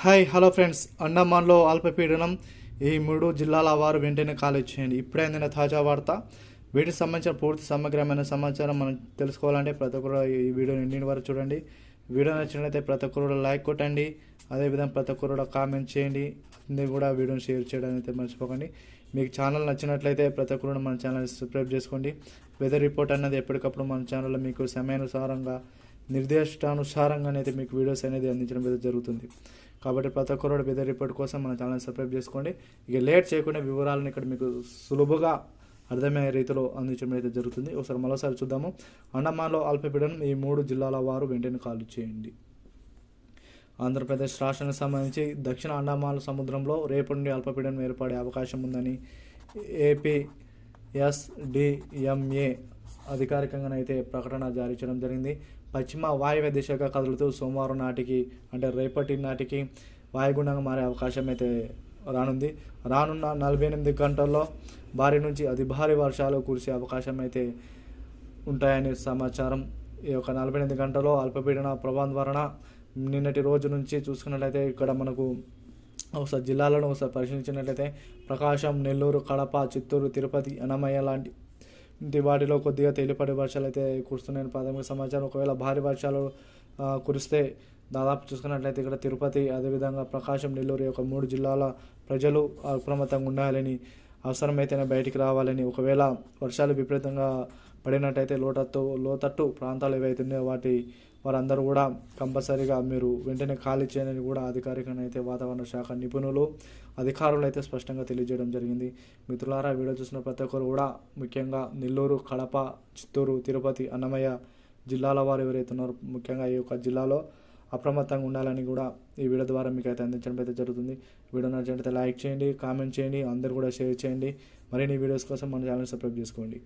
Hi hello friends. అండమాన్లో అల్పపీడనం ఈ మూడు జిల్లాల వారు వెంటనే ఖాళీ చేయండి. ఇప్పుడే అందిన తాజా వార్త. వీటికి సంబంధించిన పూర్తి సమగ్రమైన సమాచారం మనం తెలుసుకోవాలంటే ప్రతి ఒక్కరు ఈ వీడియో నిండిన వరకు చూడండి. వీడియో నచ్చినట్లయితే ప్రతి ఒక్కరు లైక్ కొట్టండి. అదేవిధంగా ప్రతి ఒక్కరు కామెంట్ చేయండి. అందరూ కూడా వీడియోని షేర్ చేయడం అయితే మర్చిపోకండి. మీకు ఛానల్ నచ్చినట్లయితే ప్రతి ఒక్కరు మన ఛానల్ సబ్స్క్రైబ్ చేసుకోండి. వెదర్ రిపోర్ట్ అన్నది ఎప్పటికప్పుడు మన ఛానల్లో మీకు సమయానుసారంగా నిర్దేశానుసారంగా మీకు వీడియోస్ అనేది అందించడం అయితే జరుగుతుంది. కాబట్టి ప్రతి ఒక్కరు వెదర్ రిపోర్ట్ కోసం మన ఛానల్ సబ్స్క్రైబ్ చేసుకోండి. ఇక లేట్ చేయకుండా వివరాలను ఇక్కడ మీకు సులభంగా అర్థమయ్యే రీతిలో అందించడం అయితే జరుగుతుంది. ఒకసారి మరోసారి చూద్దాము. అండమాన్లో అల్పపీడనం ఈ మూడు జిల్లాల వారు వెంటనే కాల్ చేయండి. ఆంధ్రప్రదేశ్ రాష్ట్రానికి సంబంధించి దక్షిణ అండమాన్ సముద్రంలో రేపు నుండి అల్పపీడనం ఏర్పడే అవకాశం ఉందని ఏపీ ఎస్డిఎంఏ అధికారికంగానైతే ప్రకటన జారీ చేయడం జరిగింది. పశ్చిమ వాయువ్య దిశగా కదులుతూ సోమవారం నాటికి అంటే రేపటి నాటికి వాయుగుండంగా మారే అవకాశం అయితే రానుంది. రానున్న నలభై ఎనిమిది గంటల్లో భారీ నుంచి అతి భారీ వర్షాలు కురిసే అవకాశం అయితే ఉంటాయని సమాచారం. ఈ యొక్క నలభై ఎనిమిది గంటల్లో అల్పపీడన ప్రభావం వలన నిన్నటి రోజు నుంచి చూసుకున్నట్లయితే ఇక్కడ మనకు ఒకసారి జిల్లాలను ఒకసారి పరిశీలించినట్లయితే ప్రకాశం నెల్లూరు కడప చిత్తూరు తిరుపతి అన్నమయ్య లాంటి ఇంటి వాటిలో కొద్దిగా తేలిపాటి వర్షాలు అయితే కురుస్తున్నాయని ప్రాథమిక సమాచారం. ఒకవేళ భారీ వర్షాలు కురిస్తే దాదాపు చూసుకున్నట్లయితే ఇక్కడ తిరుపతి అదేవిధంగా ప్రకాశం నెల్లూరు యొక్క మూడు జిల్లాల ప్రజలు అప్రమత్తంగా ఉండాలని అవసరమైతేనే బయటికి రావాలని ఒకవేళ వర్షాలు విపరీతంగా పడినట్టయితే లోతట్టు లోతట్టు ప్రాంతాలు ఏవైతే ఉన్నాయో వాటి వారందరూ కూడా కంపల్సరీగా మీరు వెంటనే ఖాళీ చేయాలని కూడా అధికారికంగా అయితే వాతావరణ శాఖ నిపుణులు అధికారులు అయితే స్పష్టంగా తెలియజేయడం జరిగింది. మిత్రులారా వీడియో చూసిన ప్రతి ఒక్కరు కూడా ముఖ్యంగా నెల్లూరు కడప చిత్తూరు తిరుపతి అన్నమయ్య జిల్లాల వారు ఎవరైతే ఉన్నారో ముఖ్యంగా ఈ యొక్క జిల్లాలో అప్రమత్తంగా ఉండాలని కూడా ఈ వీడియో ద్వారా మీకు అయితే అందించడం అయితే జరుగుతుంది. వీడియో నచ్చినట్లయితే లైక్ చేయండి కామెంట్ చేయండి అందరూ కూడా షేర్ చేయండి. మరిన్ని వీడియోస్ కోసం మన ఛానల్ సబ్స్క్రైబ్ చేసుకోండి.